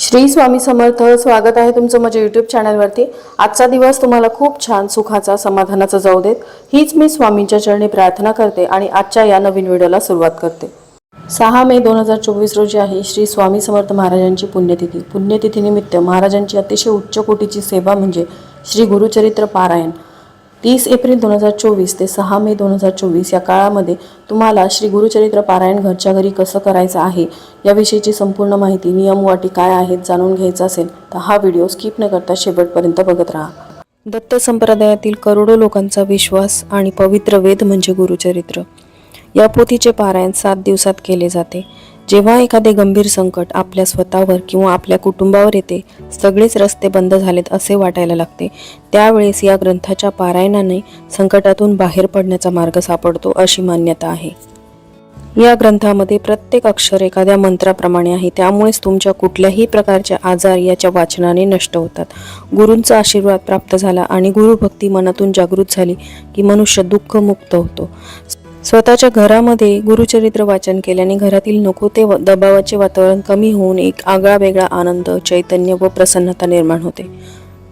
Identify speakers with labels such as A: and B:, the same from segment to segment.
A: श्री स्वामी समर्थ स्वागत आहे तुमचं माझ्या यूट्यूब चॅनलवरती आजचा दिवस तुम्हाला खूप छान सुखाचा समाधानाचा जाऊ देत. हीच मी स्वामींच्या चरणी प्रार्थना करते आणि आजच्या या नवीन व्हिडिओला सुरुवात करते. सहा मे दोन हजार चोवीस रोजी आहे श्री स्वामी समर्थ महाराजांची पुण्यतिथी. पुण्यतिथीनिमित्त महाराजांची अतिशय उच्च कोटीची सेवा म्हणजे श्री गुरुचरित्र पारायण. तीस एप्रिल दोन हजार चोवीस ते सहा मे दोन हजार चोवीस या काळामध्ये तुम्हाला श्री गुरुचरित्र पारायण घरच्या घरी कसं करायचं आहे याविषयीची संपूर्ण माहिती नियम वाटी काय आहेत जाणून घ्यायचं असेल तर हा व्हिडिओ स्किप न करता शेवटपर्यंत बघत राहा. दत्त संप्रदायातील करोडो लोकांचा विश्वास आणि पवित्र वेद म्हणजे गुरुचरित्र. या पोथीचे पारायण सात दिवसात केले जाते. जेव्हा एखादे गंभीर संकट आपल्या स्वतःवर किंवा आपल्या कुटुंबावर येते सगळेच रस्ते बंद झालेत असे वाटायला लागते. त्यावेळेस या ग्रंथाच्या पारायणाने संकटातून बाहेर पडण्याचा मार्ग सापडतो अशी मान्यता आहे. या ग्रंथामध्ये प्रत्येक अक्षर एखाद्या मंत्राप्रमाणे आहे. त्यामुळेच तुमच्या कुठल्याही प्रकारचे आजार याच्या वाचनाने नष्ट होतात. गुरूंचा आशीर्वाद प्राप्त झाला आणि गुरुभक्ती मनातून जागृत झाली की मनुष्य दुःखमुक्त होतो. स्वतःच्या घरामध्ये गुरुचरित्र वाचन केल्याने घरातील नको ते दबावाचे वातावरण कमी होऊन एक आगळा वेगळा आनंद चैतन्य व प्रसन्नता निर्माण होते.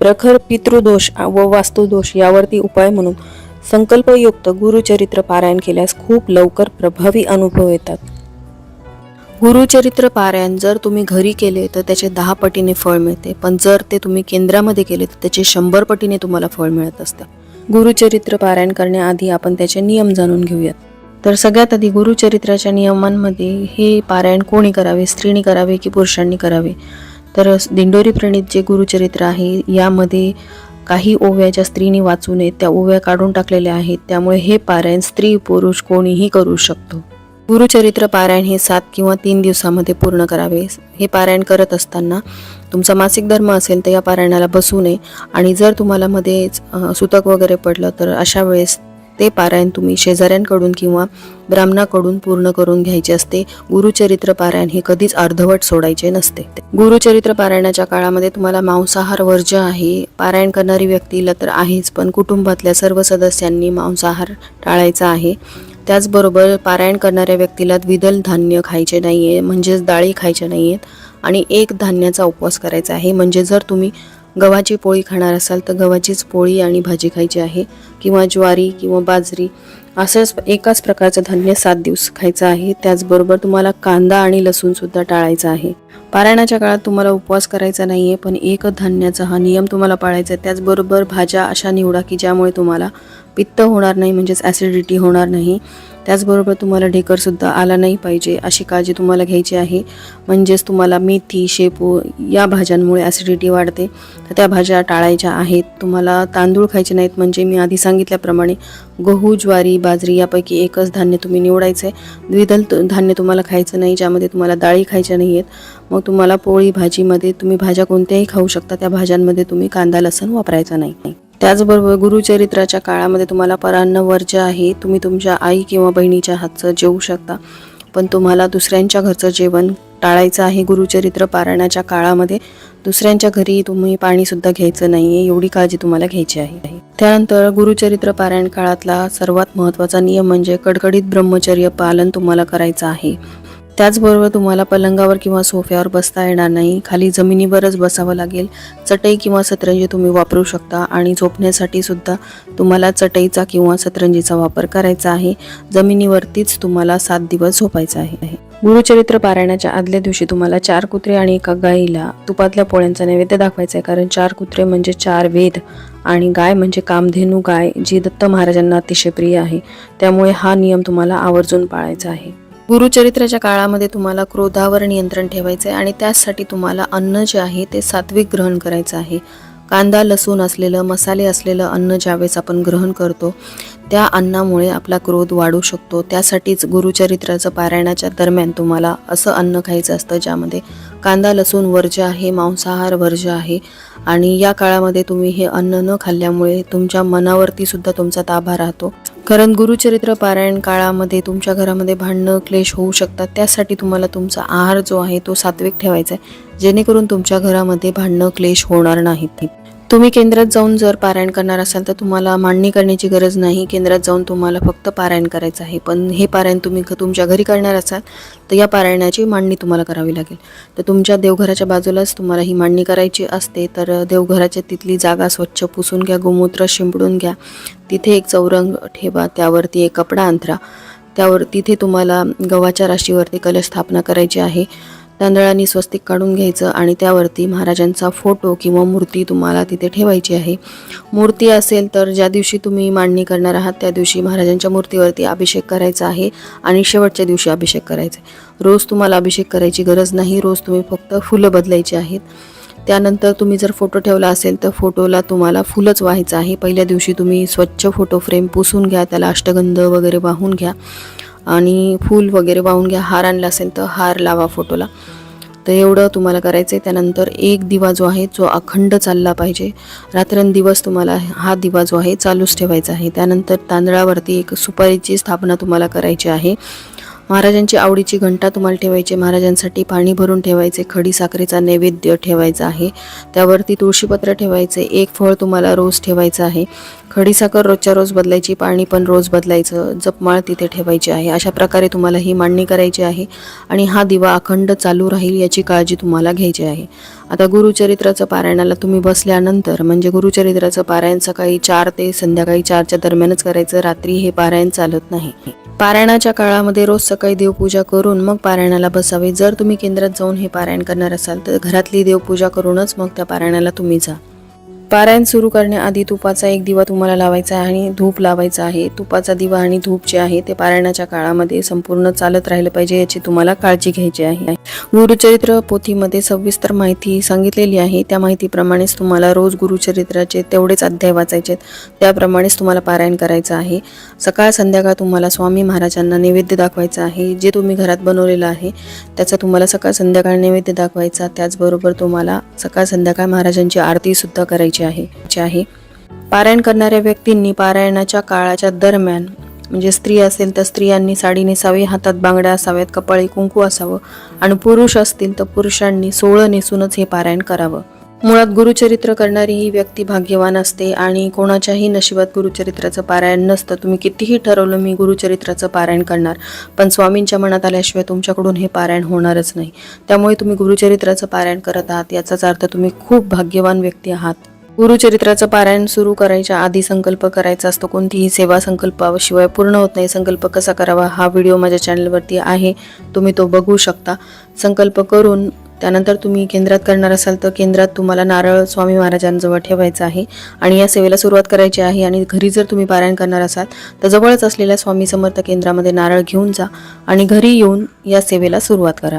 A: प्रखर पितृदोष व वास्तुदोष यावरती उपाय म्हणून संकल्पयुक्त गुरुचरित्र पारायण केल्यास खूप लवकर प्रभावी अनुभव येतात. गुरुचरित्र पारायण जर तुम्ही घरी केले तर त्याचे दहा पटीने फळ मिळते पण जर ते तुम्ही केंद्रामध्ये केले तर त्याचे शंभर पटीने तुम्हाला फळ मिळत असतं गुरुचरित्र पारायण करण्याआधी आपण त्याचे नियम जाणून घेऊयात. तर सगळ्यात आधी गुरुचरित्राच्या नियमांमध्ये हे पारायण कोणी करावे? स्त्रीने करावे की पुरुषांनी करावे? तर दिंडोरी प्रणित जे गुरुचरित्र आहे यामध्ये काही ओव्या ज्या स्त्रीने वाचू नयेत त्या ओव्या काढून टाकलेल्या आहेत. त्यामुळे हे पारायण स्त्री पुरुष कोणीही करू शकतो. गुरुचरित्र पारायण हे सात किंवा तीन दिवसामध्ये पूर्ण करावे. हे पारायण करत असताना तुमचा मासिक धर्म असेल तर या पारायणाला बसू नये. आणि जर तुम्हाला मध्येच सुतक वगैरे पडलं तर अशा वेळेस ते पारायण तुम्ही शेजाऱ्यांकडून किंवा ब्राह्मणाकडून पूर्ण करून घ्यायचे असते. गुरुचरित्र पारायण हे कधीच अर्धवट सोडायचे नसते. गुरुचरित्र पारायणाच्या काळामध्ये तुम्हाला मांसाहार वर्ज्य आहे. पारायण करणारी व्यक्तीला तर आहेच पण कुटुंबातल्या सर्व सदस्यांनी मांसाहार टाळायचा आहे. त्याचबरोबर पारायण करणाऱ्या व्यक्तीला द्विदल धान्य खायचे नाही आहे म्हणजेच डाळी खायच्या नाही आहेत आणि एक धान्याचा उपवास करायचा आहे. म्हणजे जर तुम्ही गव्हाची पोळी खाणार असाल तर गव्हाचीच पोळी आणि भाजी खायची आहे किंवा ज्वारी किंवा बाजरी असंच एकाच प्रकारचं धान्य सात दिवस खायचं आहे. त्याचबरोबर तुम्हाला कांदा आणि लसूणसुद्धा टाळायचा आहे. पारायणाच्या काळात तुम्हाला उपवास करायचा नाही आहे पण एक धान्याचा हा नियम तुम्हाला पाळायचा आहे. त्याचबरोबर भाज्या अशा निवडा की ज्यामुळे तुम्हाला पित्त होणार नाही म्हणजेच ॲसिडिटी होणार नाही. त्याचबरोबर तुम्हाला ढेकरसुद्धा आला नाही पाहिजे अशी काळजी तुम्हाला घ्यायची आहे. म्हणजेच तुम्हाला मेथी शेपू या भाज्यांमुळे ॲसिडिटी वाढते. तर त्या भाज्या टाळायच्या आहेत. तुम्हाला तांदूळ खायचे नाहीत म्हणजे मी आधी सांगितल्याप्रमाणे गहू ज्वारी बाजरी यापैकी एकच धान्य तुम्ही निवडायचं. आहे द्विदल त- धान्य तुम्हाला खायचं नाही ज्यामध्ये तुम्हाला डाळी खायच्या नाही आहेत मग तुम्हाला पोळी भाजीमध्ये तुम्ही भाज्या कोणत्याही खाऊ शकता त्या भाज्यांमध्ये तुम्ही कांदा लसण वापरायचा नाही. त्याचबरोबर गुरुचरित्राच्या काळामध्ये तुम्हाला परान्न वर्ज आहे. तुम्ही तुमच्या आई किंवा बहिणीच्या हातचं जेवू शकता. पण तुम्हाला दुसऱ्यांच्या घरचं जेवण टाळायचं आहे गुरुचरित्र पारायणाच्या काळामध्ये. दुसऱ्यांच्या घरी तुम्ही पाणीसुद्धा घ्यायचं नाही आहे एवढी काळजी तुम्हाला घ्यायची आहे. त्यानंतर गुरुचरित्र पारायण काळातला सर्वात महत्त्वाचा नियम म्हणजे कडकडीत ब्रह्मचर्य पालन तुम्हाला करायचं आहे. त्याचबरोबर तुम्हाला पलंगावर किंवा सोफ्यावर बसता येणार नाही. खाली जमिनीवरच बसावं लागेल. चटई किंवा सतरंजी तुम्ही वापरू शकता आणि झोपण्यासाठी सुद्धा तुम्हाला चटईचा किंवा सतरंजीचा वापर करायचा आहे. जमिनीवरतीच तुम्हाला सात दिवस झोपायचं आहे. गुरुचरित्र पारायणाच्या आदल्या दिवशी तुम्हाला चार कुत्रे आणि एका गाईला तुपातल्या पोळ्यांचा नैवेद्य दाखवायचा आहे कारण चार कुत्रे म्हणजे चार वेद आणि गाय म्हणजे कामधेनू गाय जी दत्त महाराजांना अतिशय प्रिय आहे. त्यामुळे हा नियम तुम्हाला आवर्जून पाळायचा आहे. गुरुचरित्राच्या काळामध्ये तुम्हाला क्रोधावर नियंत्रण ठेवायचं आहे आणि त्यासाठी तुम्हाला अन्न जे आहे ते सात्विक ग्रहण करायचं आहे. कांदा लसूण असलेलं मसाले असलेलं अन्न ज्यावेळेस आपण ग्रहण करतो त्या अन्नामुळे आपला क्रोध वाढू शकतो. त्यासाठीच गुरुचरित्राचं पारायणाच्या दरम्यान तुम्हाला असं अन्न खायचं असतं ज्यामध्ये कांदा लसूण वर्ज्य आहे मांसाहार वर्ज्य आहे. आणि या काळामध्ये तुम्ही हे अन्न न खाल्ल्यामुळे तुमच्या मनावरती सुद्धा तुमचा ताबा राहतो. कारण गुरुचरित्र पारायण काळामध्ये तुमच्या घरामध्ये भांडणं क्लेश होऊ शकतात. त्यासाठी तुम्हाला तुमचा आहार जो आहे तो सात्विक ठेवायचा आहे. जेणेकरून तुमच्या घरामध्ये भांडणं क्लेश होणार नाहीत तुम्ही केंद्रात जाऊन जर पारायण करणार असाल तर तुम्हाला मांडणी करण्याची गरज नाही. केंद्रात जाऊन तुम्हाला फक्त पारायण करायचं आहे. पण हे पारायण तुम्ही तुमच्या घरी करणार असाल तर या पारायणाची मांडणी तुम्हाला करावी लागेल. तर तुमच्या देवघराच्या बाजूलाच तुम्हाला ही मांडणी करायची असते. तर देवघराच्या तिथली जागा स्वच्छ पुसून घ्या गोमूत्र शिंपडून घ्या. तिथे एक चौरंग ठेवा त्यावरती एक कपडा अंथरा. त्यावर तिथे तुम्हाला गव्हाच्या राशीवरती कलश स्थापना करायची आहे. तांदळाने स्वस्तिक काढून घ्यायचं आणि त्यावरती महाराजांचा फोटो किंवा मूर्ती तुम्हाला तिथे ठेवायची आहे. मूर्ती असेल तर ज्या दिवशी तुम्ही मांडणी करणार आहात त्या दिवशी महाराजांच्या मूर्तीवरती अभिषेक करायचा आहे आणि शेवटच्या दिवशी अभिषेक करायचा आहे. रोज तुम्हाला अभिषेक करायची गरज नाही रोज तुम्ही फक्त फुलं बदलायची आहेत. त्यानंतर तुम्ही जर फोटो ठेवला असेल तर फोटोला तुम्हाला फुलंच व्हायचं आहे. पहिल्या दिवशी तुम्ही स्वच्छ फोटो फ्रेम पुसून घ्या त्याला अष्टगंध वगैरे वाहून घ्या. आणि फूल वगैरे वाहून घ्या हार आणला असेल तर हार लावा फोटोला. तर एवढं तुम्हाला करायचं आहे. त्यानंतर एक दिवा जो आहे जो अखंड चालला पाहिजे. रात्रंदिवस तुम्हाला हा दिवा जो आहे चालूच ठेवायचा आहे. त्यानंतर तांदळावरती एक सुपारीची स्थापना तुम्हाला करायची आहे. महाराजांची आवडीची घंटा तुम्हाला ठेवायची महाराजांसाठी पाणी भरून ठेवायचे खडी साखरेचा नैवेद्य ठेवायचा आहे. त्यावरती तुळशीपत्र ठेवायचे एक फळ तुम्हाला रोज ठेवायचं आहे. खडीसाखर रोजच्या रोज बदलायची पाणी पण रोज बदलायचं जपमाळ तिथे ठेवायची आहे. अशा प्रकारे तुम्हाला ही मांडणी करायची आहे आणि हा दिवा अखंड चालू राहील याची काळजी तुम्हाला घ्यायची आहे. आता गुरुचरित्राचं पारायणाला तुम्ही बसल्यानंतर म्हणजे गुरुचरित्राचं पारायण सकाळी चार ते संध्याकाळी चारच्या दरम्यानच करायचं रात्री हे पारायण चालत नाही. पारायणाच्या काळामध्ये रोज सकाळी देवपूजा करून मग पारायणाला बसावे. जर तुम्ही केंद्रात जाऊन हे पारायण करणार असाल तर घरातली देवपूजा करूनच मग त्या पारायणाला तुम्ही जा. पारायण सुरू करण्याआधी तुपाचा एक दिवा तुम्हाला लावायचा आहे आणि धूप लावायचा आहे. तुपाचा दिवा आणि धूप जे आहे ते पारायणाच्या काळामध्ये संपूर्ण चालत राहिलं पाहिजे याची तुम्हाला काळजी घ्यायची आहे. गुरुचरित्र पोथीमध्ये सविस्तर माहिती सांगितलेली आहे. त्या माहितीप्रमाणेच तुम्हाला रोज गुरुचरित्राचे तेवढेच अध्याय वाचायचे आहेत. त्याप्रमाणेच तुम्हाला पारायण करायचं आहे. सकाळ संध्याकाळ तुम्हाला स्वामी महाराजांना नैवेद्य दाखवायचा आहे. जे तुम्ही घरात बनवलेलं आहे त्याचा तुम्हाला सकाळ संध्याकाळ नैवेद्य दाखवायचा. त्याचबरोबर तुम्हाला सकाळ संध्याकाळ महाराजांची आरतीसुद्धा करायची करायची आहे जी आहे. पारायण करणाऱ्या व्यक्तींनी पारायणाच्या काळाच्या दरम्यान म्हणजे स्त्री असेल तर स्त्रियांनी साडी नेसावी हातात बांगड्या असाव्यात कपाळी कुंकू असावं आणि पुरुष असतील तर पुरुषांनी सोळं नेसूनच हे पारायण करावं. मुळात गुरुचरित्र करणारी ही व्यक्ती भाग्यवान असते आणि कोणाच्याही नशिबात गुरुचरित्राचं पारायण नसतं. तुम्ही कितीही ठरवलं मी गुरुचरित्राचं पारायण करणार पण स्वामींच्या मनात आल्याशिवाय तुमच्याकडून हे पारायण होणारच नाही. त्यामुळे तुम्ही गुरुचरित्राचं पारायण करत आहात याचाच अर्थ तुम्ही खूप भाग्यवान व्यक्ती आहात. गुरुचरित्राचं पारायण सुरू करायच्या आधी संकल्प करायचा असतो. कोणतीही सेवा संकल्पाशिवाय पूर्ण होत नाही. संकल्प कसा करावा? हा व्हिडिओ माझ्या चॅनलवरती आहे. तुम्ही तो बघू शकता. संकल्प करून त्यानंतर तुम्ही केंद्रात करणार असाल तर केंद्रात तुम्हाला नारळ स्वामी महाराजांजवळ ठेवायचा आहे आणि या सेवेला सुरुवात करायची आहे आणि घरी जर तुम्ही पारायण करणार असाल तर जवळच असलेल्या स्वामी समर्थ केंद्रामध्ये नारळ घेऊन जा आणि घरी येऊन या सेवेला सुरुवात करा.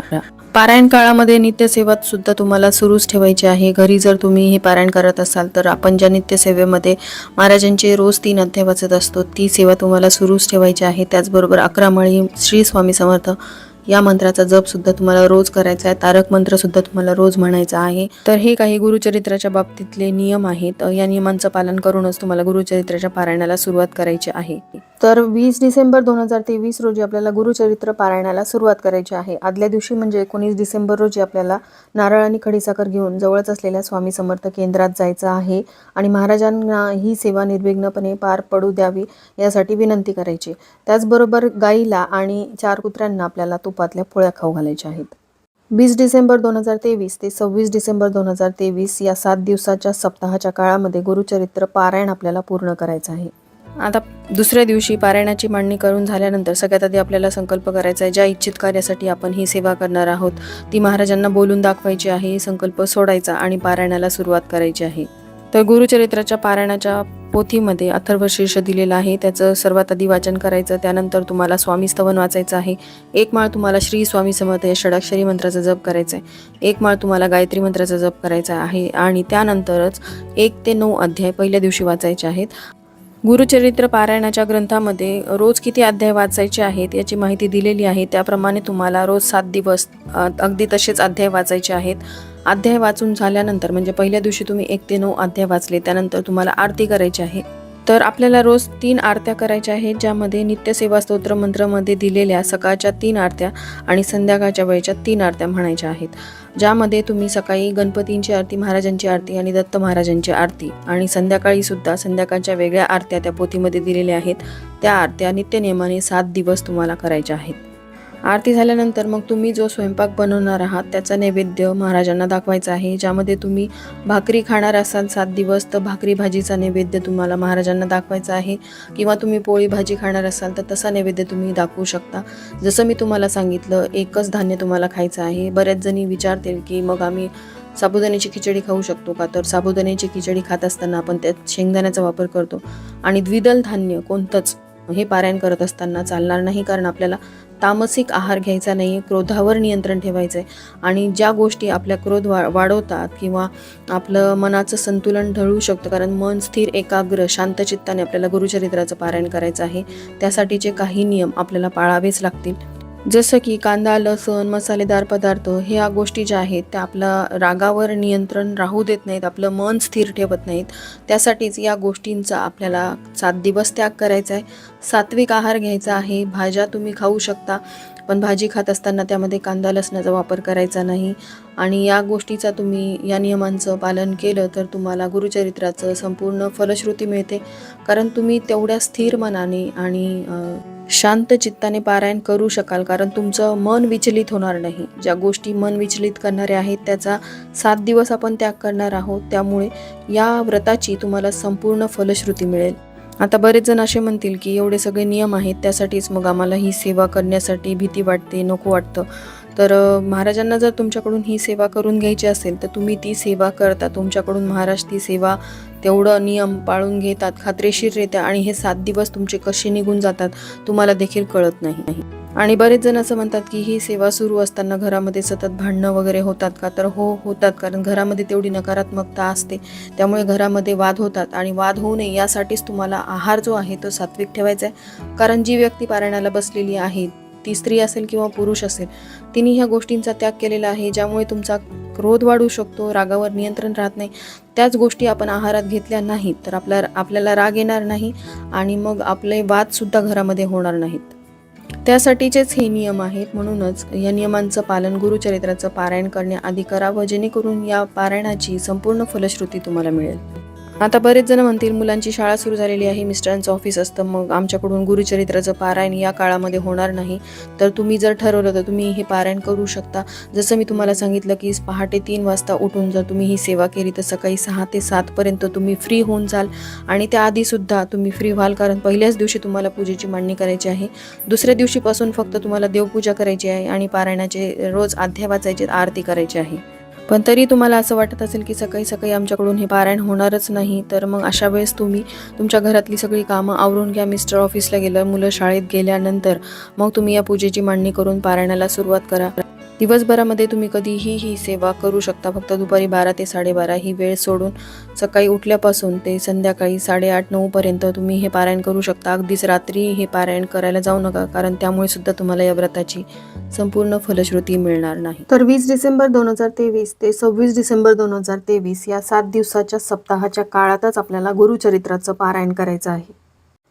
A: पारायण काळामध्ये नित्यसेवात सुद्धा तुम्हाला सुरूच ठेवायची आहे. घरी जर तुम्ही हे पारायण करत असाल तर आपण ज्या नित्यसेवेमध्ये महाराजांचे रोज तीन अध्याय वाचत असतो ती सेवा तुम्हाला सुरूच ठेवायची आहे. त्याचबरोबर अकरा मळी श्री स्वामी समर्थ या मंत्राचा जप सुद्धा तुम्हाला रोज करायचा आहे. तारक मंत्र सुद्धा तुम्हाला रोज म्हणायचा आहे. तर हे काही गुरुचरित्राच्या बाबतीतले नियम आहेत. या नियमांचं पालन करूनच तुम्हाला गुरुचरित्राच्या पारायणाला सुरुवात करायची आहे. तर वीस डिसेंबर दोन हजार तेवीस रोजी आपल्याला गुरुचरित्र पारायणाला सुरुवात करायची आहे. आदल्या दिवशी म्हणजे एकोणीस डिसेंबर रोजी आपल्याला नारळ आणि खडीसाखर घेऊन जवळच असलेल्या स्वामी समर्थ केंद्रात जायचं आहे आणि महाराजांना ही सेवा निर्विघ्नपणे पार पडू द्यावी यासाठी विनंती करायची. त्याचबरोबर गाईला आणि चार कुत्र्यांना आपल्याला तो स्वरूपातल्या पोळ्या खाऊ घालायच्या आहेत. वीस डिसेंबर दोन हजार तेवीस ते सव्वीस डिसेंबर दोन हजार तेवीस या सात दिवसाच्या सप्ताहाच्या काळामध्ये गुरुचरित्र पारायण आपल्याला पूर्ण करायचं आहे. आता दुसऱ्या दिवशी पारायणाची मांडणी करून झाल्यानंतर सगळ्यात आधी आपल्याला संकल्प करायचा आहे ज्या इच्छित कार्यासाठी आपण ही सेवा करणार आहोत ती महाराजांना बोलून दाखवायची आहे संकल्प सोडायचा आणि पारायणाला सुरुवात करायची आहे. तर गुरुचरित्राच्या पारायणाच्या पोथीमध्ये अथर्वशीर्ष दिलेलं आहे. त्याचं सर्वात आधी वाचन करायचं त्यानंतर तुम्हाला स्वामी स्तवन वाचायचं आहे. एक माळ तुम्हाला श्री स्वामी समर्थ या षडाक्षरी मंत्राचा जप करायचा आहे. एक माळ तुम्हाला गायत्री मंत्राचा जप करायचा आहे. आणि त्यानंतरच एक ते नऊ अध्याय पहिल्या दिवशी वाचायचे आहेत. गुरुचरित्र पारायणाच्या ग्रंथामध्ये रोज किती अध्याय वाचायचे आहेत याची माहिती दिलेली आहे. त्याप्रमाणे तुम्हाला रोज सात दिवस अगदी तसेच अध्याय वाचायचे आहेत. अध्याय वाचून झाल्यानंतर म्हणजे पहिल्या दिवशी तुम्ही एक ते नऊ अध्याय वाचले त्यानंतर तुम्हाला आरती करायची आहे. तर आपल्याला रोज तीन आरत्या करायच्या आहेत ज्यामध्ये नित्यसेवा स्तोत्र मंत्रमध्ये दिलेल्या सकाळच्या तीन आरत्या आणि संध्याकाळच्या वेळेच्या तीन आरत्या म्हणायच्या आहेत. ज्यामध्ये तुम्ही सकाळी गणपतींची आरती महाराजांची आरती आणि दत्त महाराजांची आरती आणि संध्याकाळी सुद्धा संध्याकाळच्या वेगळ्या आरत्या त्या पोथीमध्ये दिलेल्या आहेत. त्या आरत्या नित्यनियमाने सात दिवस तुम्हाला करायच्या आहेत. आरती झाल्यानंतर मग तुम्ही जो स्वयंपाक बनवणार आहात त्याचा नैवेद्य महाराजांना दाखवायचा आहे. ज्यामध्ये तुम्ही भाकरी खाणार असाल सात दिवस तर भाकरी भाजीचा नैवेद्य तुम्हाला महाराजांना दाखवायचा आहे. किंवा तुम्ही पोळी भाजी खाणार असाल तर तसा नैवेद्य तुम्ही दाखवू शकता. जसं मी तुम्हाला सांगितलं एकच धान्य तुम्हाला खायचं आहे. बऱ्याच जणी विचारतील की मग आम्ही साबुदाण्याची खिचडी खाऊ शकतो का? तर साबुदाण्याची खिचडी खात असताना आपण त्यात शेंगदाण्याचा वापर करतो. आणि द्विदल धान्य कोणतंच हे पारायण करत असताना चालणार नाही कारण आपल्याला तामसिक आहार घ्यायचा नाही क्रोधावर नियंत्रण ठेवायचं आहे आणि ज्या गोष्टी आपल्या क्रोध वा वाढवतात किंवा आपलं मनाचं संतुलन ढळू शकतं कारण मन स्थिर एकाग्र शांत चित्ताने आपल्याला गुरुचरित्राचं पारायण करायचं आहे त्यासाठीचे काही नियम आपल्याला पाळावेच लागतील. जसं की कांदा लसूण मसालेदार पदार्थ ह्या गोष्टी ज्या आहेत त्या आपल्या रागावर नियंत्रण राहू देत नाहीत आपलं मन स्थिर ठेवत नाहीत. त्यासाठीच या गोष्टींचा आपल्याला सात दिवस त्याग करायचा आहे. सात्विक आहार घ्यायचा आहे भाज्या तुम्ही खाऊ शकता. पण भाजी खात असताना त्यामध्ये कांदा लसणाचा वापर करायचा नाही. आणि या गोष्टीचा तुम्ही या नियमांचं पालन केलं तर तुम्हाला गुरुचरित्राचं संपूर्ण फलश्रुती मिळते. कारण तुम्ही तेवढ्या स्थिर मनाने आणि शांत चित्ताने पारायण करू शकाल. कारण तुमचं मन विचलित होणार नाही. ज्या गोष्टी मन विचलित करणाऱ्या आहेत त्याचा सात दिवस आपण त्याग करणार आहोत. त्यामुळे या व्रताची तुम्हाला संपूर्ण फलश्रुती मिळेल. आता बरेच जण असे म्हणतील की एवढे सगळे नियम आहेत त्यासाठीच मग आम्हाला ही सेवा करण्यासाठी भीती वाटते नको वाटतं. तर महाराजांना जर तुमच्याकडून ही सेवा करून घ्यायची असेल तर तुम्ही ती सेवा करता. तुमच्याकडून महाराज ती सेवा तेवढं नियम पाळून घेतात खात्रीशीररित्या आणि हे सात दिवस तुमचे कसे निघून जातात तुम्हाला देखील कळत नाही. आणि बरेच जण असं म्हणतात की ही सेवा सुरू असताना घरामध्ये सतत भांडणं वगैरे होतात का? तर हो होतात. कारण घरामध्ये तेवढी नकारात्मकता असते. त्यामुळे घरामध्ये वाद होतात. आणि वाद होऊ नये यासाठीच तुम्हाला आहार जो आहे तो सात्विक ठेवायचा आहे. कारण जी व्यक्ती पारायणाला बसलेली आहे ती स्त्री असेल किंवा पुरुष असेल तिने ह्या गोष्टींचा त्याग केलेला आहे ज्यामुळे तुमचा क्रोध वाढू शकतो रागावर नियंत्रण राहत नाही. त्याच गोष्टी आपण आहारात घेतल्या नाहीत तर आपल्या आपल्याला राग येणार नाही आणि मग आपले वादसुद्धा घरामध्ये होणार नाहीत. त्यासाठीचेच हे नियम आहेत. म्हणूनच या नियमांचं पालन गुरुचरित्राचं पारायण करण्याआधी करावं जेणेकरून या पारायणाची संपूर्ण फलश्रुती तुम्हाला मिळेल. आता बरेच जण म्हणतील मुलांची शाळा सुरू झालेली आहे मिस्टरांचं ऑफिस असतं मग आमच्याकडून गुरुचरित्राचं पारायण या काळामध्ये होणार नाही. तर तुम्ही जर ठरवलं तर तुम्ही हे पारायण करू शकता. जसं मी तुम्हाला सांगितलं की पहाटे तीन वाजता उठून जर तुम्ही ही सेवा केली तर सकाळी सहा ते सातपर्यंत तुम्ही फ्री होऊन जाल. आणि त्याआधीसुद्धा तुम्ही फ्री व्हाल कारण पहिल्याच दिवशी तुम्हाला पूजेची मांडणी करायची आहे. दुसऱ्या दिवशीपासून फक्त तुम्हाला देवपूजा करायची आहे आणि पारायणाचे रोज अध्याय वाचायचे आरती करायची आहे. पण तरी तुम्हाला असं वाटत असेल की सकाळी सकाळी आमच्याकडून हे पारायण होणारच नाही तर मग अशा वेळेस तुम्ही तुमच्या घरातली सगळी कामं आवरून घ्या. मिस्टर ऑफिसला गेलं मुलं शाळेत गेल्यानंतर मग तुम्ही या पूजेची मांडणी करून पारायणाला सुरुवात करा. दिवसभरामध्ये तुम्ही कधीही ही सेवा करू शकता. फक्त दुपारी बारा ते साडेबारा ही वेळ सोडून सकाळी उठल्यापासून ते संध्याकाळी साडेआठ नऊपर्यंत तुम्ही हे पारायण करू शकता. अगदीच रात्री हे पारायण करायला जाऊ नका कारण त्यामुळे सुद्धा तुम्हाला या व्रताची संपूर्ण फलश्रुती मिळणार नाही. तर वीस डिसेंबर दोन हजार तेवीस ते सव्वीस डिसेंबर दोन हजार तेवीस या सात दिवसाच्या सप्ताहाच्या काळातच आपल्याला गुरुचरित्राचं पारायण करायचं आहे.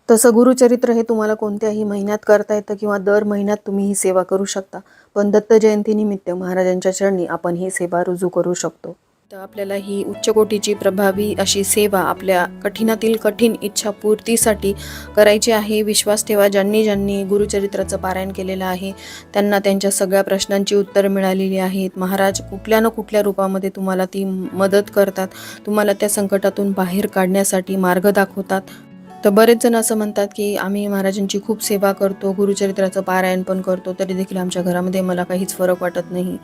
A: तसं गुरुचरित्र हे तुम्हाला कोणत्याही महिन्यात करता येतं किंवा दर महिन्यात तुम्ही ही सेवा करू शकता. पण दत्त जयंतीनिमित्त महाराजांच्या चरणी आपण ही सेवा रुजू करू शकतो. तर आपल्याला ही उच्चकोटीची प्रभावी अशी सेवा आपल्या कठीणातील कठीण इच्छा पूर्तीसाठी करायची आहे. विश्वास ठेवा ज्यांनी ज्यांनी गुरुचरित्राचं पारायण केलेलं आहे त्यांना त्यांच्या सगळ्या प्रश्नांची उत्तरं मिळालेली आहेत. महाराज कुठल्या ना कुठल्या रूपामध्ये तुम्हाला ती मदत करतात. तुम्हाला त्या संकटातून बाहेर काढण्यासाठी मार्ग दाखवतात. तर बरेच जण असं म्हणतात की आम्ही महाराजांची खूप सेवा करतो गुरुचरित्राचं पारायण पण करतो तरी देखील आमच्या घरामध्ये मला काहीच फरक वाटत नाही.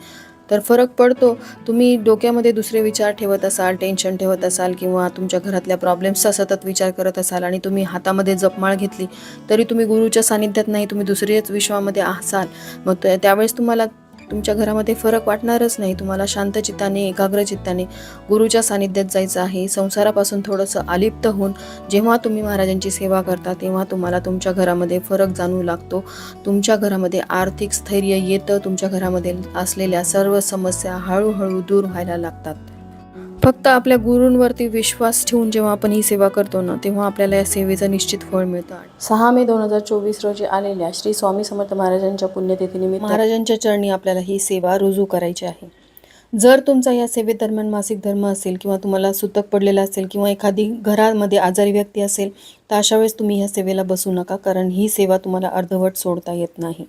A: तर फरक पडतो. तुम्ही डोक्यामध्ये दुसरे विचार ठेवत असाल टेन्शन ठेवत असाल किंवा तुमच्या घरातल्या प्रॉब्लेम्सचा सतत विचार करत असाल आणि तुम्ही हातामध्ये जपमाळ घेतली तरी तुम्ही गुरुच्या सानिध्यात नाही तुम्ही दुसऱ्याच विश्वामध्ये असाल. मग त्यावेळेस तुम्हाला तुमच्या घरामध्ये फरक वाटणारच नाही. तुम्हाला शांत चित्ताने एकाग्र चित्ताने गुरुच्या सानिध्यात जायचं आहे. संसारापासून थोडंसं अलिप्त होऊन जेव्हा तुम्ही महाराजांची सेवा करता तेव्हा तुम्हाला तुमच्या घरामध्ये फरक जाणू लागतो. तुमच्या घरामध्ये आर्थिक स्थैर्य येतं. तुमच्या घरामध्ये असलेल्या सर्व समस्या हळूहळू दूर व्हायला लागतात. फक्त आपल्या गुरूंवरती विश्वास ठेवून जेव्हा आपण ही सेवा करतो ना तेव्हा आपल्याला या सेवेचं निश्चित फळ मिळतं. सहा मे दोन हजार चोवीस रोजी आलेल्या श्री स्वामी समर्थ महाराजांच्या पुण्यतिथीनिमित्त महाराजांच्या चरणी आपल्याला ही सेवा रुजू करायची आहे. जर तुमचा या सेवेदरम्यान मासिक धर्म असेल किंवा तुम्हाला सुतक पडलेला असेल किंवा एखादी घरामध्ये आजारी व्यक्ती असेल तर अशा वेळेस तुम्ही ह्या सेवेला बसू नका कारण ही सेवा तुम्हाला अर्धवट सोडता येत नाही.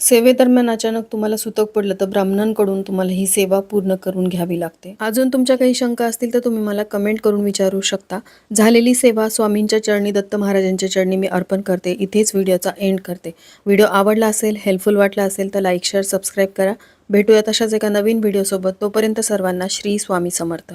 A: सेवेदरम्यान अचानक तुम्हाला सुतक पडलं तर ब्राह्मणांकडून तुम्हाला ही सेवा पूर्ण करून घ्यावी लागते. अजून तुमच्या काही शंका असतील तर तुम्ही मला कमेंट करून विचारू शकता. झालेली सेवा स्वामींच्या चरणी दत्त महाराजांच्या चरणी मी अर्पण करते. इथेच व्हिडिओचा एंड करते. व्हिडिओ आवडला असेल हेल्पफुल वाटला असेल तर लाईक शेअर सबस्क्राईब करा. भेटूया तशाच एका नवीन व्हिडिओसोबत तोपर्यंत सर्वांना श्री स्वामी समर्थ.